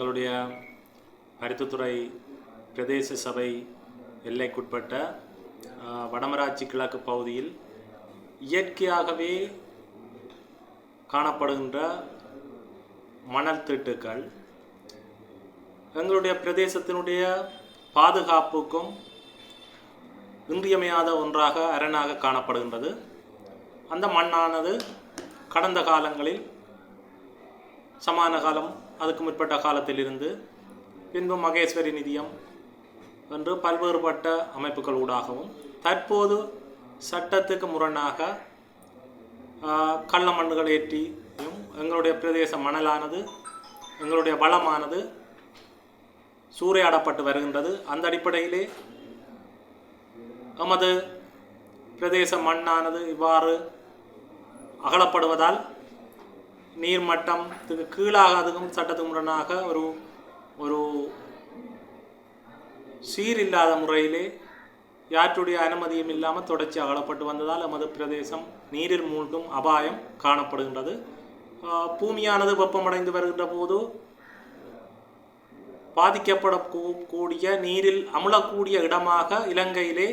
எங்களுடைய பருத்தித்துறை பிரதேச சபை எல்லைக்குட்பட்ட வடமராட்சி கிழக்கு பகுதியில் இயற்கையாகவே காணப்படுகின்ற மணல் திட்டுக்கள் எங்களுடைய பிரதேசத்தினுடைய பாதுகாப்புக்கும் இன்றியமையாத ஒன்றாக அரணாக காணப்படுகின்றது. அந்த மண்ணானது கடந்த காலங்களில் சமான காலம் அதுக்கு முற்பட்ட காலத்திலிருந்து பின்பு மகேஸ்வரி நிதியம் என்று பல்வேறுபட்ட அமைப்புகள் ஊடாகவும் தற்போது சட்டத்துக்கு முரணாக கள்ள மண்ணுகள் ஏற்றியும் எங்களுடைய பிரதேச மணலானது எங்களுடைய வளமானது சூறையாடப்பட்டு வருகின்றது. அந்த அடிப்படையிலே எமது பிரதேச மண்ணானது இவ்வாறு அகலப்படுவதால் நீர்மட்டத்துக்கு கீழாக அதுக்கும் சட்டத்துக்கு முரணாக ஒரு ஒரு சீரில்லாத முறையிலே யாற்றுடைய அனுமதியும் இல்லாமல் தொடர்ச்சி அகலப்பட்டு வந்ததால் நமது பிரதேசம் நீரில் மூழ்கும் அபாயம் காணப்படுகின்றது. பூமியானது வெப்பமடைந்து வருகின்ற போது பாதிக்கப்படக்கூடிய நீரில் அமுழக்கூடிய இடமாக இலங்கையிலே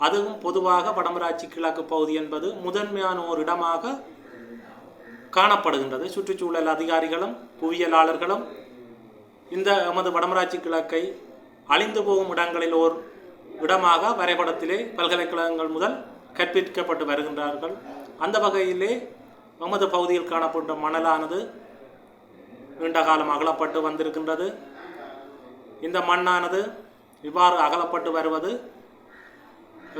அதுவும் பொதுவாக வடமராட்சி கிழக்கு பகுதி என்பது முதன்மையான ஒரு இடமாக காணப்படுகின்றது. சுற்றுச்சூழல் அதிகாரிகளும் புவியியலாளர்களும் இந்த எமது வடமராட்சி கிழக்கை அழிந்து போகும் இடங்களில் ஓர் இடமாக வரைபடத்திலே பல்கலைக்கழகங்கள் முதல் கற்பிக்கப்பட்டு வருகின்றார்கள். அந்த வகையிலே எமது பகுதியில் காணப்பட்ட மணலானது நீண்ட காலம் அகலப்பட்டு வந்திருக்கின்றது. இந்த மண்ணானது இவ்வாறு அகலப்பட்டு வருவது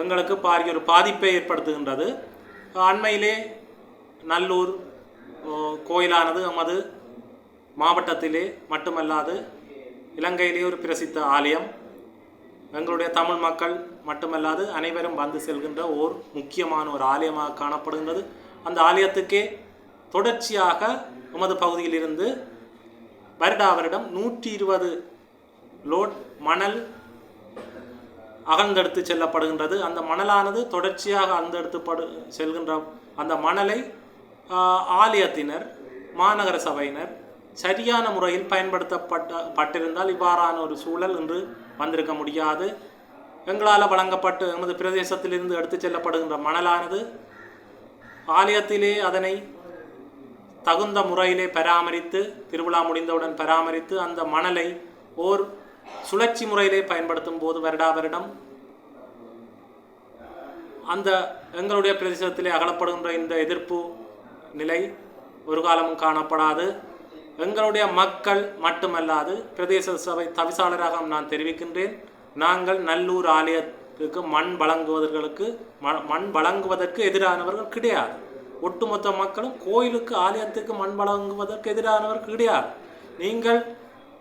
எங்களுக்கு பாரிய ஒரு பாதிப்பை ஏற்படுத்துகின்றது. அண்மையிலே நல்லூர் கோயிலானது எமது மாவட்டத்திலே மட்டுமல்லாது இலங்கையிலே ஒரு பிரசித்த ஆலயம். எங்களுடைய தமிழ் மக்கள் மட்டுமல்லாது அனைவரும் வந்து செல்கின்ற ஓர் முக்கியமான ஒரு ஆலயமாக காணப்படுகின்றது. அந்த ஆலயத்துக்கே தொடர்ச்சியாக எமது பகுதியிலிருந்து வருடா வருடம் நூற்றி இருபது லோட் மணல் அகழ்ந்தெடுத்து செல்லப்படுகின்றது. அந்த மணலானது தொடர்ச்சியாக அகழ்ந்தெடுத்து படு செல்கின்ற அந்த மணலை ஆலயத்தினர் மாநகர சபையினர் சரியான முறையில் பயன்படுத்தப்பட்ட பட்டிருந்தால் இவ்வாறான ஒரு சூழல் இன்று வந்திருக்க முடியாது. எங்களால் வழங்கப்பட்டு எமது பிரதேசத்திலிருந்து எடுத்துச் செல்லப்படுகின்ற மணலானது ஆலயத்திலே அதனை தகுந்த முறையிலே பராமரித்து திருவிழா முடிந்தவுடன் பராமரித்து அந்த மணலை ஓர் சுழற்சி முறையிலே பயன்படுத்தும் போது வருடா வருடம் அந்த எங்களுடைய பிரதேசத்திலே அகலப்படுகின்ற இந்த எதிர்ப்பு நிலை ஒரு காலமும் காணப்படாது. எங்களுடைய மக்கள் மட்டுமல்லாது பிரதேச சபை தவிசாளராக நான் தெரிவிக்கின்றேன். நாங்கள் நல்லூர் ஆலயத்துக்கு மண் வழங்குவதற்கு மண் வழங்குவதற்கு எதிரானவர்கள் கிடையாது. ஒட்டுமொத்த மக்களும் கோயிலுக்கு ஆலயத்துக்கு மண் வழங்குவதற்கு எதிரானவர்கள் கிடையாது. நீங்கள்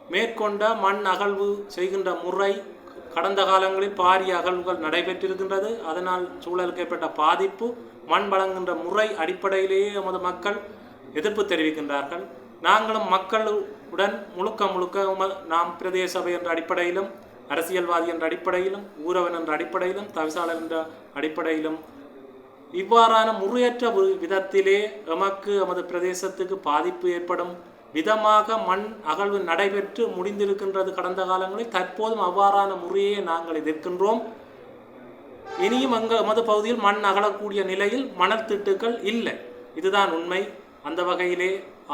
மேற்கொண்ட மண் அகழ்வு செய்கின்ற முறை கடந்த காலங்களில் பாரிய அகழ்வுகள் நடைபெற்றிருக்கின்றது. அதனால் சூழலுக்கு ஏற்பட்ட பாதிப்பு மண் வழங்குகின்ற முறை அடிப்படையிலேயே எமது மக்கள் எதிர்ப்பு தெரிவிக்கின்றார்கள். நாங்களும் மக்களுடன் முழுக்க முழுக்க நாம் பிரதேச சபை என்ற அடிப்படையிலும் அரசியல்வாதி என்ற அடிப்படையிலும் ஊரவன் என்ற அடிப்படையிலும் தவிசாளர் என்ற அடிப்படையிலும் இவ்வாறான முறையற்ற வி- விதத்திலே எமக்கு எமது பிரதேசத்துக்கு பாதிப்பு ஏற்படும் விதமாக மண் அகழ்வு நடைபெற்று முடிந்திருக்கின்றது கடந்த காலங்களில். தற்போதும் அவ்வாறான முறையே நாங்கள் எதிர்க்கின்றோம். இனியும் அங்க மது பகுதியில் மண் அகலக்கூடிய நிலையில் மணல் திட்டுக்கள் இல்லை. இதுதான் உண்மை. அந்த வகையிலே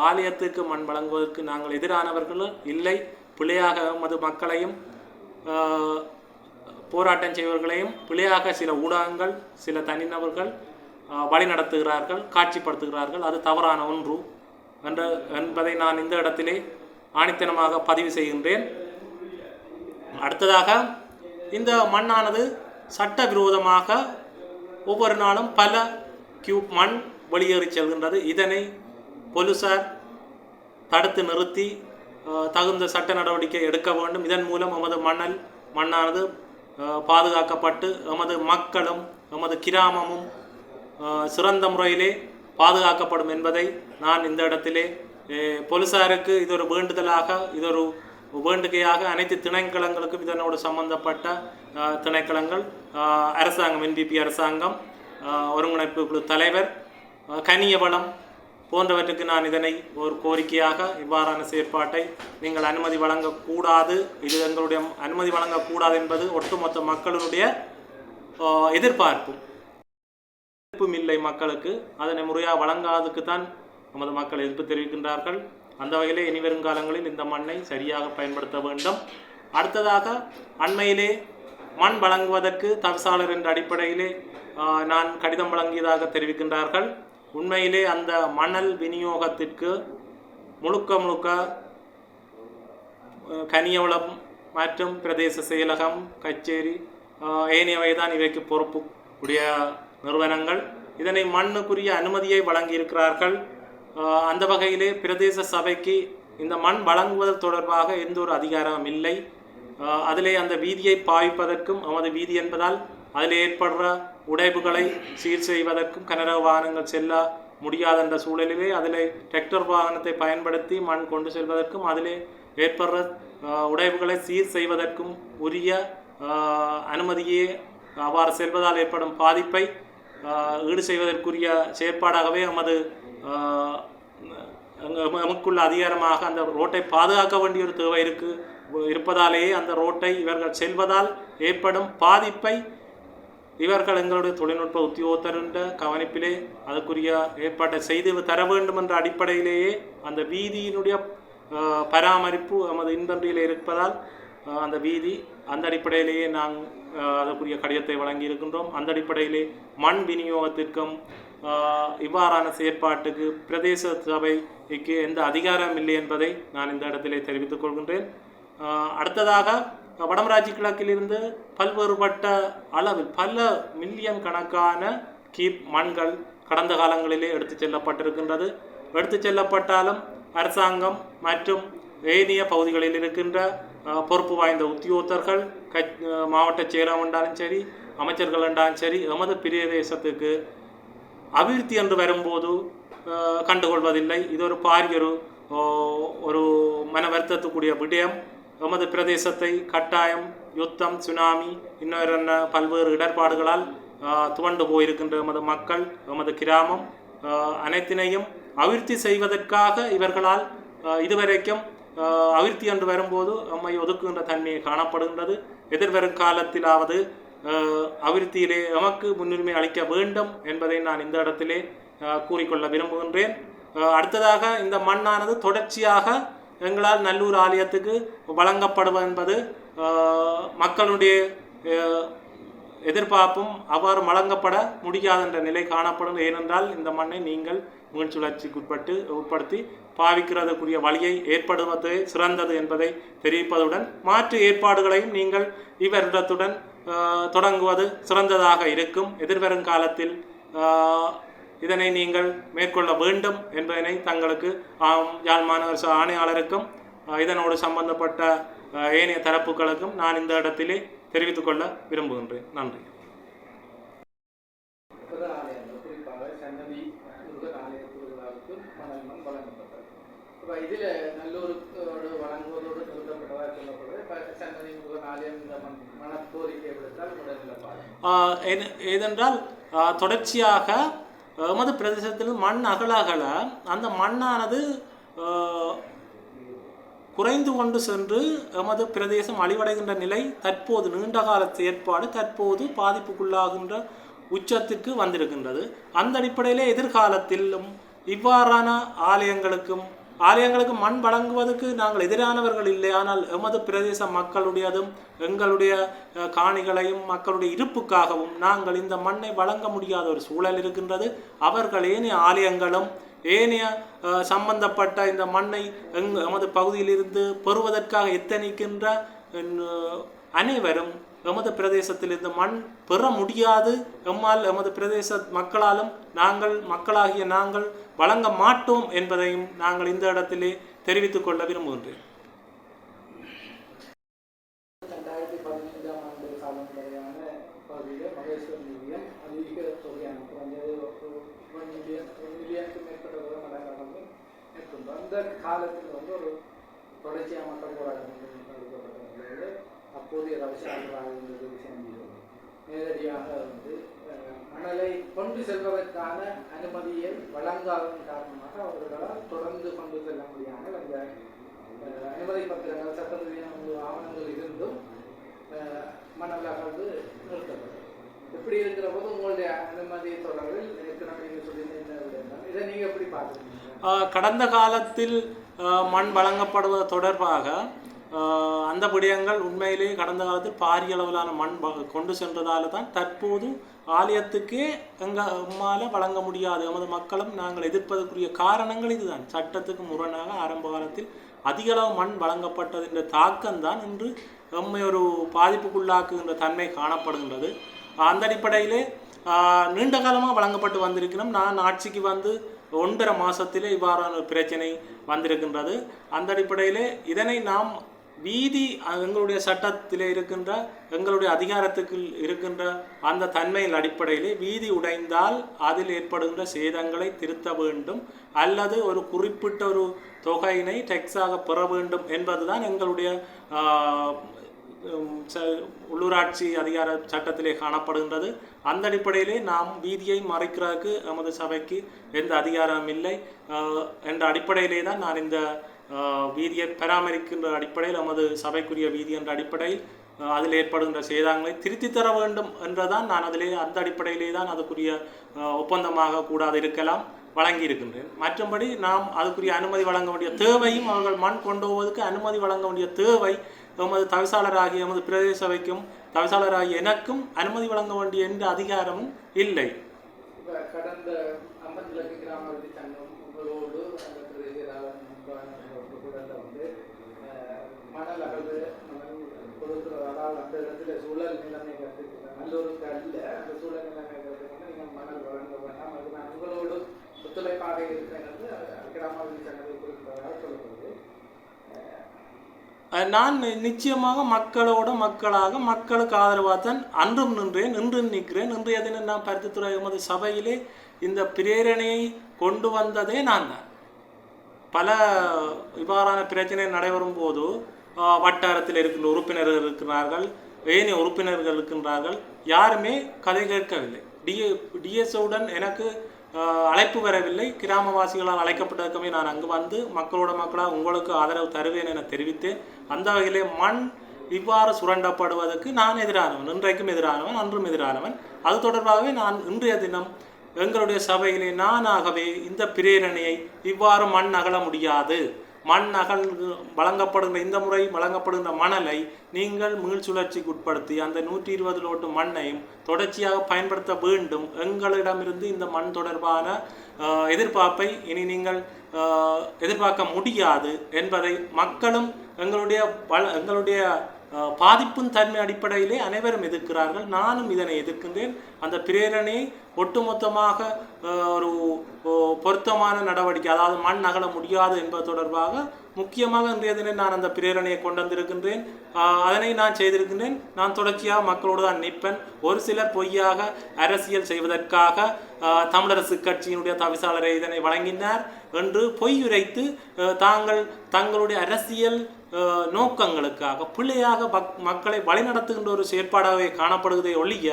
ஆலயத்துக்கு மண் வழங்குவதற்கு நாங்கள் எதிரானவர்களும் இல்லை. பிள்ளையாக மது மக்களையும் போராட்டம் செய்வர்களையும் பிள்ளையாக சில ஊடகங்கள் சில தனிநபர்கள் வழிநடத்துகிறார்கள் காட்சிப்படுத்துகிறார்கள். அது தவறான ஒன்று. என்ற என்பதை நான் இந்த இடத்திலே ஆணித்தனமாக பதிவு செய்கின்றேன். அடுத்ததாக இந்த மண்ணானது சட்டவிரோதமாக ஒவ்வொரு நாளும் பல கியூப் மண் வெளியேறி செல்கின்றது. இதனை போலீசார் தடுத்து நிறுத்தி தகுந்த சட்ட நடவடிக்கை எடுக்க வேண்டும். இதன் மூலம் எமது மணல் மண்ணானது பாதுகாக்கப்பட்டு எமது மக்களும் எமது கிராமமும் சிறந்த முறையிலே பாதுகாக்கப்படும் என்பதை நான் இந்த இடத்திலே போலீசாருக்கு இது ஒரு வேண்டுதலாக இது ஒரு வேண்டுகையாக அனைத்து திணைக்களங்களுக்கும் இதனோடு சம்பந்தப்பட்ட திணைக்களங்கள் அரசாங்கம் என்பிபி அரசாங்கம் ஒருங்கிணைப்பு குழு தலைவர் கனியவளம் போன்றவற்றுக்கு நான் இதனை ஒரு கோரிக்கையாக இவ்வாறான செயற்பாட்டை நீங்கள் அனுமதி வழங்கக்கூடாது. இது எங்களுடைய அனுமதி வழங்கக்கூடாது என்பது ஒட்டுமொத்த மக்களுடைய எதிர்பார்ப்பும். எதிர்ப்பும் இல்லை மக்களுக்கு. அதனை முறையாக வழங்காததுக்கு தான் நமது மக்கள் எதிர்ப்பு தெரிவிக்கின்றார்கள். அந்த வகையிலே இனி வரும் காலங்களில் இந்த மண்ணை சரியாக பயன்படுத்த வேண்டும். அடுத்ததாக அண்மையிலே மண் வழங்குவதற்கு தவிசாளர் என்ற அடிப்படையிலே நான் கடிதம் வழங்கியதாக தெரிவிக்கின்றார்கள். உண்மையிலே அந்த மணல் விநியோகத்திற்கு முழுக்க முழுக்க கனியவளம் மற்றும் பிரதேச செயலகம் கச்சேரி அஹ், ஏனையவை தான் இவைக்கு பொறுப்பு உடைய நிறுவனங்கள். இதனை மண்ணுக்குரிய அனுமதியை வழங்கியிருக்கிறார்கள். அந்த வகையிலே பிரதேச சபைக்கு இந்த மண் வழங்குவது தொடர்பாக எந்த ஒரு அதிகாரமும் இல்லை. அதிலே அந்த வீதியை பாய்ப்பதற்கும் நமது வீதி என்பதால் அதில் ஏற்படுற உடைப்புகளை சீர் செய்வதற்கும் கனரக வாகனங்கள் செல்ல முடியாத என்ற சூழலிலே அதில் டிராக்டர் வாகனத்தை பயன்படுத்தி மண் கொண்டு செல்வதற்கும் அதிலே ஏற்படுற உடைவுகளை சீர் செய்வதற்கும் உரிய அனுமதியே அவ்வாறு செல்வதால் ஏற்படும் பாதிப்பை ஈடு செய்வதற்குரிய செயற்பாடாகவே நமது நமக்குள்ள அதிகாரமாக அந்த ரோட்டை பாதுகாக்க வேண்டிய ஒரு தேவை இருக்கு. இருப்பதாலேயே அந்த ரோட்டை இவர்கள் செல்வதால் ஏற்படும் பாதிப்பை இவர்கள் எங்களுடைய தொழில்நுட்ப உத்தியோகத்தருன்ற கவனிப்பிலே அதற்குரிய ஏற்பாட்டை செய்து தர வேண்டும் என்ற அடிப்படையிலேயே அந்த வீதியினுடைய பராமரிப்பு நமது இன்பன்றியில் இருப்பதால் அந்த வீதி அந்த அடிப்படையிலேயே நாங்கள் அதற்குரிய கடிதத்தை வழங்கி இருக்கின்றோம் அந்த அடிப்படையிலே மண் விநியோகத்திற்கும் இவ்வாறான செயற்பாட்டுக்கு பிரதேச சபைக்கு எந்த அதிகாரம் இல்லை என்பதை நான் இந்த இடத்திலே தெரிவித்துக் கொள்கின்றேன். அடுத்ததாக வடமராட்சி கிழக்கிலிருந்து பல்வேறுபட்ட அளவில் பல மில்லியன் கணக்கான கீப் மண்கள் கடந்த காலங்களிலே எடுத்துச் செல்லப்பட்டிருக்கின்றது. எடுத்துச் செல்லப்பட்டாலும் அரசாங்கம் மற்றும் ஏனைய பகுதிகளில் இருக்கின்ற பொறுப்பு வாய்ந்த உத்தியோகத்தர்கள் க மாவட்ட செயலாளர் என்றாலும் சரி அமைச்சர்கள் என்றாலும் சரி எமது பிரதேசத்துக்கு அபிவிருத்தி என்று வரும்போது கண்டுகொள்வதில்லை. இது ஒரு பாரிய ஒரு ஓ, ஒரு மன வருத்தத்துக்குரிய விடயம். எமது பிரதேசத்தை கட்டாயம் யுத்தம் சுனாமி இன்னொரு என்ன பல்வேறு இடர்பாடுகளால் துவண்டு போயிருக்கின்ற எமது மக்கள் எமது கிராமம் அனைத்தினையும் அபிவிருத்தி செய்வதற்காக இவர்களால் இதுவரைக்கும் அஹ், என்று வரும்போது நம்மை ஒதுக்குகின்ற தன்மையை காணப்படுகின்றது. எதிர்வரும் காலத்திலாவது அவிர்த்தியிலே எமக்கு முன்னுரிமை அளிக்க வேண்டும் என்பதை நான் இந்த இடத்திலே கூறிக்கொள்ள விரும்புகின்றேன். அடுத்ததாக இந்த மண்ணானது தொடர்ச்சியாக எங்களால் நல்லூர் ஆலயத்துக்கு வழங்கப்படுவது என்பது மக்களுடைய எதிர்பார்ப்பும் அவ்வாறு வழங்கப்பட முடியாது என்ற நிலை காணப்படும். ஏனென்றால் இந்த மண்ணை நீங்கள் மீள் சுழற்சிக்கு உட்பட்டு உட்படுத்தி பாவிக்கிறதுக்குரிய வழியை ஏற்படுவது சிறந்தது என்பதை தெரிவிப்பதுடன் மாற்று ஏற்பாடுகளையும் நீங்கள் இவரிடத்துடன் தொடங்குவது சிறந்ததாக இருக்கும். எதிர்வரும் காலத்தில் இதனை நீங்கள் மேற்கொள்ள வேண்டும் என்பதனை தங்களுக்கு யாழ் மாநகர ஆணையாளருக்கும் இதனோடு சம்பந்தப்பட்ட ஏனைய தரப்புகளுக்கும் நான் இந்த இடத்திலே தெரிவித்துக் கொள்ள விரும்புகின்றேன். நன்றி. இப்போ இதில் நல்லூரோடு வழங்குவதோடு சொல்லப்படுது இப்போ சன்னதி முருகன் ஆலயம் இந்த மன கோரிக்கை விடுத்தால் ஆஹ் ஏது- ஏதென்றால் ஆஹ் தொடர்ச்சியாக எமது பிரதேசத்தில் மண் அகல அகல அந்த மண்ணானது ஆஹ், குறைந்து கொண்டு சென்று எமது பிரதேசம் அழிவடைகின்ற நிலை தற்போது நீண்டகால செயற்பாடு தற்போது பாதிப்புக்குள்ளாகின்ற உச்சத்திற்கு வந்திருக்கின்றது. அந்த அடிப்படையிலே எதிர்காலத்திலும் இவ்வாறான ஆலயங்களுக்கும் ஆலயங்களுக்கு மண் வழங்குவதற்கு நாங்கள் எதிரானவர்கள் இல்லை. ஆனால் எமது பிரதேச மக்களுடையதும் எங்களுடைய காணிகளையும் மக்களுடைய இருப்புக்காகவும் நாங்கள் இந்த மண்ணை வழங்க முடியாத ஒரு சூழல் இருக்கின்றது. அவர்கள் ஏனைய ஆலயங்களும் ஏனைய சம்பந்தப்பட்ட இந்த மண்ணை எங் எமது பகுதியிலிருந்து பெறுவதற்காக எத்தனிக்கின்ற அனைவரும் எமது பிரதேசத்தில் இந்த மண் பெற முடியாது. எம்மால் எமது பிரதேச மக்களாலும் நாங்கள் மக்களாகிய நாங்கள் வழங்க மாட்டோம் என்பதையும் நாங்கள் இந்த இடத்திலே தெரிவித்துக் கொள்ள விரும்புகின்றேன் ரெண்டாயிரத்தி பதினைந்தாம் ஆண்டு காலம் வரையான பகுதியில் மகேஸ்வர் நிதியம் அதிக தொகையான குறைஞ்சது ஒரு ஒன் மில்லியன் ஒரு மில்லியனுக்கு மேற்பட்ட விவரங்களை நடந்து மேற்கொண்டோம் அந்த காலத்தில் வந்து ஒரு தொடர்ச்சியாக மக்கள் போராட்டம் நடத்தப்பட்ட நிலையில் அப்போதைய ரவிசாரராக இருந்தது விஷயம் நேரடியாக வந்து மணலை கொண்டு செல்வதற்கான அனுமதியை வழங்காததன் காரணமாக அவர்களால் தொடர்ந்து கொண்டு செல்ல முடியாமல் அந்த அனுமதி பத்திரங்கள் சட்டத்தில் ஆவணங்கள் இருந்தும் அஹ், மணல் அகழ்வு நிறுத்தப்படும். இப்படி இருக்கிற போது உங்களுடைய அனுமதி தொடர்பில் ஏற்கனவே நீங்கள் சொல்லியிருந்தீங்க இதை நீங்கள் எப்படி பார்க்குறீங்க கடந்த காலத்தில் மண் வழங்கப்படுவது தொடர்பாக அந்த விடயங்கள் உண்மையிலேயே கடந்த காலத்தில் பாரிய அளவிலான மண் கொண்டு சென்றதால தான் தற்போது ஆலயத்துக்கே எங்க எம்மால வழங்க முடியாது. எமது மக்களும் நாங்கள் எதிர்ப்பதற்குரிய காரணங்கள் இதுதான். சட்டத்துக்கு முரணாக ஆரம்ப காலத்தில் அதிக அளவு மண் வழங்கப்பட்டதின் தாக்கம்தான் இன்று எம்மை ஒரு பாதிப்புக்குள்ளாக்குகின்ற தன்மை காணப்படுகின்றது. அந்த அடிப்படையிலே நீண்ட காலமாக வழங்கப்பட்டு வந்திருக்கிறோம். நான் ஆட்சிக்கு வந்து ஒன்றரை மாதத்திலே இவ்வாறான ஒரு பிரச்சனை வந்திருக்கின்றது. அந்த அடிப்படையிலே இதனை நாம் வீதி எங்களுடைய சட்டத்தில் இருக்கின்ற எங்களுடைய அதிகாரத்துக்கு இருக்கின்ற அந்த தன்மையின் அடிப்படையிலே வீதி உடைந்தால் அதில் ஏற்படுகின்ற சேதங்களை திருத்த வேண்டும். அல்லது ஒரு குறிப்பிட்ட ஒரு தொகையினை டெக்ஸாக பெற வேண்டும் என்பதுதான் எங்களுடைய உள்ளூராட்சி அதிகார சட்டத்திலே காணப்படுகின்றது. அந்த அடிப்படையிலே நாம் வீதியை மறைக்கிறதுக்கு நமது சபைக்கு எந்த அதிகாரமும் இல்லை. என்ற அடிப்படையிலே தான் நான் இந்த வீதியை பராமரிக்கின்ற அடிப்படையில் நமது சபைக்குரிய வீதி என்ற அடிப்படையில் அதில் ஏற்படுகின்ற சேதங்களை திருத்தி தர வேண்டும் என்றுதான் நான் அதிலே அந்த அடிப்படையிலே தான் அதுக்குரிய ஆஹ், ஒப்பந்தமாக கூடாது இருக்கலாம் வழங்கி இருக்கின்றேன் மற்றபடி நாம் அதுக்குரிய அனுமதி வழங்க வேண்டிய தேவையும் அவர்கள் மண் கொண்டு போவதற்கு அனுமதி வழங்க வேண்டிய தேவை எமது தவிசாளராகிய எமது பிரதேச சபைக்கும் தவிசாளராகிய எனக்கும் அனுமதி வழங்க வேண்டிய எந்த அதிகாரமும் இல்லை. கடந்த அம்பத்திலக்கு உங்களோடு அந்த பிரதேச வந்து மணல் அகழ்வு அந்த இடத்துல சூழல் நிலைமை நல்லூருக்கு அல்ல அந்த சூழல் நிலைமை நீங்கள் மணல் வழங்க வேண்டாம். அது நான் உங்களோடு ஒத்துழைப்பாக என்று சங்கத்தில் குறிப்பிட்டதாக சொல்லப்படுது நான் நிச்சயமாக மக்களோட மக்களாக மக்களுக்கு ஆதரவாக தான் அன்றும் நின்றேன் நின்று நிற்கிறேன். இன்றைய தினம் நான் பருத்தித்துறை எமது சபையிலே இந்த பிரேரணையை கொண்டு வந்ததே நான் தான். பல இவ்வாறான பிரச்சனை நடைபெறும் போது வட்டாரத்தில் இருக்கின்ற உறுப்பினர்கள் இருக்கிறார்கள் ஏனைய உறுப்பினர்கள் இருக்கின்றார்கள். யாருமே கதை கேட்கவில்லை. டிஏ டிஎஸ்ஓவுடன் எனக்கு அழைப்பு வரவில்லை. கிராமவாசிகளால் அழைக்கப்பட்டிருக்கவே நான் அங்கு வந்து மக்களோட மக்களாக உங்களுக்கு ஆதரவு தருவேன் என தெரிவித்தேன். அந்த வகையிலே மண் இவ்வாறு சுரண்டப்படுவதற்கு நான் எதிரானவன் இன்றைக்கும் எதிரானவன் அன்றும் எதிரானவன். அது தொடர்பாகவே நான் இன்றைய தினம் எங்களுடைய சபையிலே நானாகவே இந்த பிரேரணையை இவ்வாறு மண் அகல முடியாது. மண் அகல் வழங்கப்படுகின்ற இந்த முறை வழங்கப்படுகின்ற மணலை நீங்கள் மீள்சுழற்சிக்கு உட்படுத்தி அந்த நூற்றி இருபது லோட்டு மண்ணையும் தொடர்ச்சியாக பயன்படுத்த வேண்டும். எங்களிடமிருந்து இந்த மண் தொடர்பான எதிர்பார்ப்பை இனி நீங்கள் எதிர்பார்க்க முடியாது என்பதை மக்களும் எங்களுடைய வள எங்களுடைய பாதிப்பும் பாதிப்பின் தன்மை அடிப்படையிலே அனைவரும் எதிர்க்கிறார்கள். நானும் இதனை எதிர்க்கின்றேன். அந்த பிரேரணையை ஒட்டுமொத்தமாக ஒரு பொருத்தமான நடவடிக்கை அதாவது மண் அகல முடியாது என்பது தொடர்பாக முக்கியமாக இன்றைய தினம் நான் அந்த பிரேரணையை கொண்டு வந்திருக்கின்றேன். அதனை நான் செய்திருக்கின்றேன். நான் தொடர்ச்சியாக மக்களோடு தான் நிற்பேன். ஒரு சிலர் பொய்யாக அரசியல் செய்வதற்காக தமிழரசு கட்சியினுடைய தவிசாளரை இதனை வழங்கினார் என்று பொய் உரைத்து தாங்கள் தங்களுடைய அரசியல் நோக்கங்களுக்காக பிள்ளையாக பக் மக்களை வழிநடத்துகின்ற ஒரு செயற்பாடாகவே காணப்படுவதை ஒழிய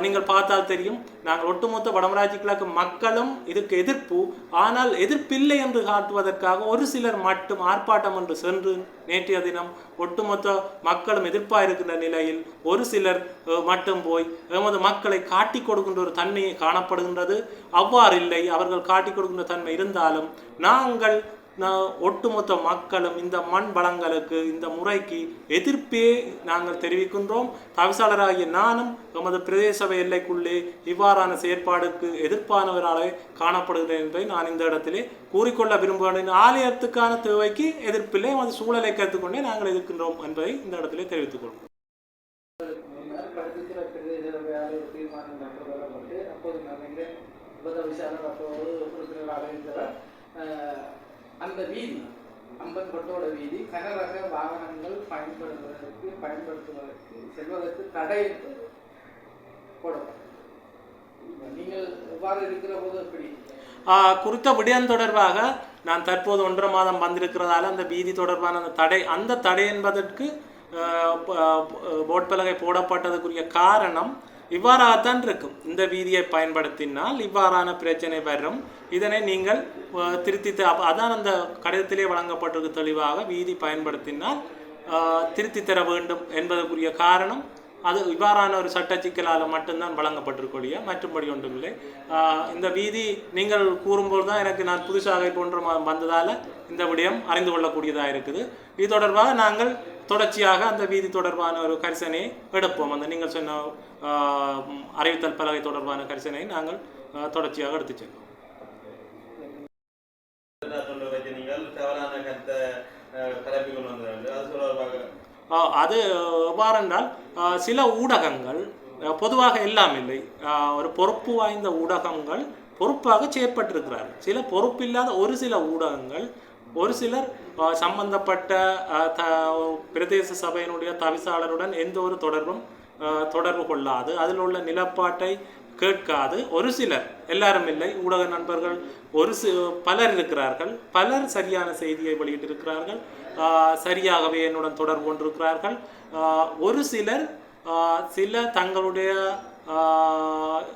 நீங்கள் பார்த்தால் தெரியும் நாங்கள் ஒட்டுமொத்த வடமராட்சி கிழக்கு மக்களும் இதுக்கு எதிர்ப்பு ஆனால் எதிர்ப்பில்லை என்று காட்டுவதற்காக ஒரு சிலர் மட்டும் ஆர்ப்பாட்டம் என்று சென்று நேற்றைய தினம் ஒட்டுமொத்த மக்களும் எதிர்ப்பாக இருக்கின்ற நிலையில் ஒரு சிலர் மட்டும் போய் எமது மக்களை காட்டிக் கொடுக்கின்ற ஒரு தன்மையை காணப்படுகின்றது. அவ்வாறு இல்லை அவர்கள் காட்டிக் கொடுக்கின்ற தன்மை இருந்தாலும் நாங்கள் ஒட்டுமொத்த மக்களும் இந்த மண் வளங்களுக்கு இந்த முறைக்கு எதிர்ப்பே நாங்கள் தெரிவிக்கின்றோம். தவிசாளராகிய நானும் எமது பிரதேச எல்லைக்குள்ளே இவ்வாறான செயற்பாடுக்கு எதிர்ப்பானவராலே காணப்படுகிறேன் என்பதை நான் இந்த இடத்திலே கூறிக்கொள்ள விரும்புகிறேன். ஆலயத்துக்கான தேவைக்கு எதிர்ப்பில்லை எமது சூழலை கற்றுக்கொண்டே நாங்கள் எதிர்க்கின்றோம் என்பதை இந்த இடத்திலே தெரிவித்துக் கொள்வோம். அப்போது நான் நினைக்கிறேன் விசாரணை அப்போது உறுப்பினராக இருக்கிறார் அந்த வீதி அம்பன்பட்டோட வீதி கனரக வாகனங்கள் பயன்படுத்துவதற்கு பயன்படுத்துவதற்கு செல்வதற்கு தடை என்று போடப்படும் நீங்கள் எவ்வாறு இருக்கிற போது எப்படி? ஆஹ் குறித்த விடயம் தொடர்பாக நான் தற்போது ஒன்றரை மாதம் வந்திருக்கிறதால அந்த வீதி தொடர்பான அந்த தடை அந்த தடை என்பதற்கு ஆஹ் ப- போடப்பட்டதுக்குரிய காரணம் இவ்வாறாகத்தான் இருக்கும். இந்த வீதியை பயன்படுத்தினால் இவ்வாறான பிரச்சனை வரும். இதனை நீங்கள் திருத்தி த- அதான் அந்த கடிதத்திலே வழங்கப்பட்டிருக்கு தெளிவாக வீதி பயன்படுத்தினால் திருத்தி தர வேண்டும் என்பதற்குரிய காரணம் அது இவ்வாறான ஒரு சட்ட சிக்கலால் மட்டும்தான் வழங்கப்பட்டிருக்கூடிய மற்றும்படி ஒன்றுமில்லை. இந்த வீதி நீங்கள் கூறும்போது தான் எனக்கு நான் புதுசாக போன்ற வந்ததால் இந்த விடயம் அறிந்து கொள்ளக்கூடியதாக இருக்குது. இது தொடர்பாக நாங்கள் தொடர்ச்சியாக அந்த வீதி தொடர்பான ஒரு கரிசனை எடுப்போம். அந்த நீங்கள் சொன்ன அறிவித்தல் பலகை தொடர்பான கரிசனை நாங்கள் தொடர்ச்சியாக எடுத்து செல்வோம். அது சொல்ல ஆஹ் எவ்வாறென்றால் சில ஊடகங்கள் பொதுவாக எல்லாம் இல்லை. ஆஹ் ஒரு பொறுப்பு வாய்ந்த ஊடகங்கள் பொறுப்பாக செயற்பட்டிருக்கிறார்கள். சில பொறுப்பில்லாத ஒரு சில ஊடகங்கள் ஒரு சிலர் சம்பந்தப்பட்ட த பிரதேச சபையினுடைய தவிசாளருடன் எந்த ஒரு தொடர்பும் தொடர்பு கொள்ளாது. அதில் உள்ள நிலப்பாட்டை கேட்காது. ஒரு சிலர் எல்லாரும் இல்லை ஊடக நண்பர்கள் ஒரு சி பலர் இருக்கிறார்கள். பலர் சரியான செய்தியை வெளியிட்டிருக்கிறார்கள். சரியாகவே என்னுடன் தொடர்பு கொண்டிருக்கிறார்கள். ஒரு சிலர் சில தங்களுடைய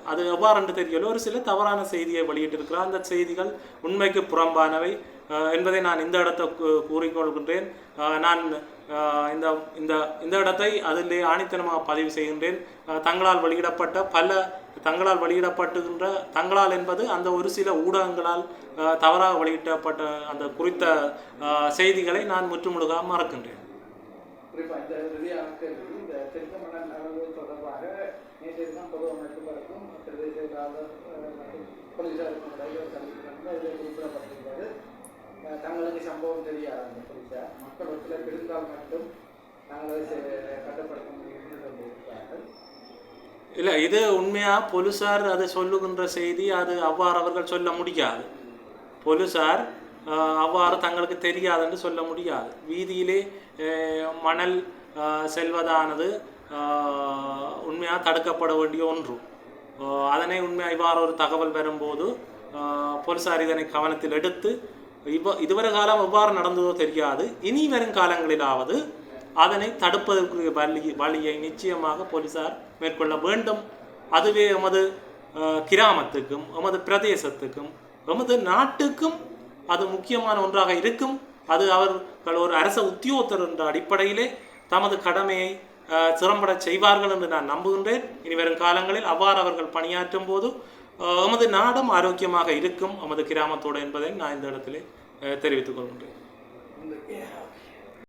அது எவ்வாறு என்று தெரியல ஒரு சில தவறான செய்தியை வெளியிட்டிருக்கிறார். அந்த செய்திகள் உண்மைக்கு புறம்பானவை. என்பதை நான் இந்த இடத்தை கூறிக்கொள்கின்றேன். நான் இந்த இந்த இந்த இடத்தை அதிலே ஆணித்தனமாக பதிவு செய்கின்றேன். தங்களால் வெளியிடப்பட்ட பல தங்களால் வெளியிடப்பட்டுகின்ற தங்களால் என்பது அந்த ஒரு சில ஊடகங்களால் தவறாக வெளியிடப்பட்ட அந்த குறித்த செய்திகளை நான் முற்றுமுழுதாக மறக்கின்றேன் குறிப்பாக இந்த இறுதியான கேள்வி இந்த திருத்தமணன் அளவு தொடர்பாக நேற்று தான் பொது அமைப்புகளுக்கும் பிரதேச காவலர் அஹ், மற்றும் போலீசாருக்கும் இடையே ஒரு சந்திப்பு நடந்து அதில் குறிப்பிடப்பட்டிருக்கிறது தங்களுக்கு சம்பவம் தெரியாது. அந்த போலீசார் மக்கள் ஒரு சிலர் இருந்தால் மட்டும் நாங்கள் கட்டுப்படுத்த முடியும் என்று சொல்லியிருக்கிறார்கள் இல்லை இது உண்மையாக போலீஸார் அதை சொல்லுகின்ற செய்தி அது அவ்வாறு அவர்கள் சொல்ல முடியாது. போலீஸார் அவ்வாறு தங்களுக்கு தெரியாதுன்னு சொல்ல முடியாது. வீதியிலே மணல் செல்வதானது உண்மையாக தடுக்கப்பட வேண்டிய ஒன்று. அதனை உண்மை இவ்வாறு ஒரு தகவல் வரும்போது போலீசார் இதனை கவனத்தில் எடுத்து இவ்வ இதுவரை காலம் எவ்வாறு நடந்ததோ தெரியாது. இனி வரும் காலங்களிலாவது அதனை தடுப்பதற்கு வழி வழியை நிச்சயமாக போலீசார் மேற்கொள்ள வேண்டும். அதுவே எமது கிராமத்துக்கும் எமது பிரதேசத்துக்கும் எமது நாட்டுக்கும் அது முக்கியமான ஒன்றாக இருக்கும். அது அவர்கள் ஒரு அரச உத்தியோகத்தர் என்ற அடிப்படையிலே தமது கடமையை அஹ், சிறம்பட செய்வார்கள் என்று நான் நம்புகின்றேன். இனி வரும் காலங்களில் அவ்வாறு அவர்கள் பணியாற்றும் போது எமது நாடும் ஆரோக்கியமாக இருக்கும் எமது கிராமத்தோடு என்பதை நான் இந்த இடத்திலே தெரிவித்துக் கொள்கின்றேன்.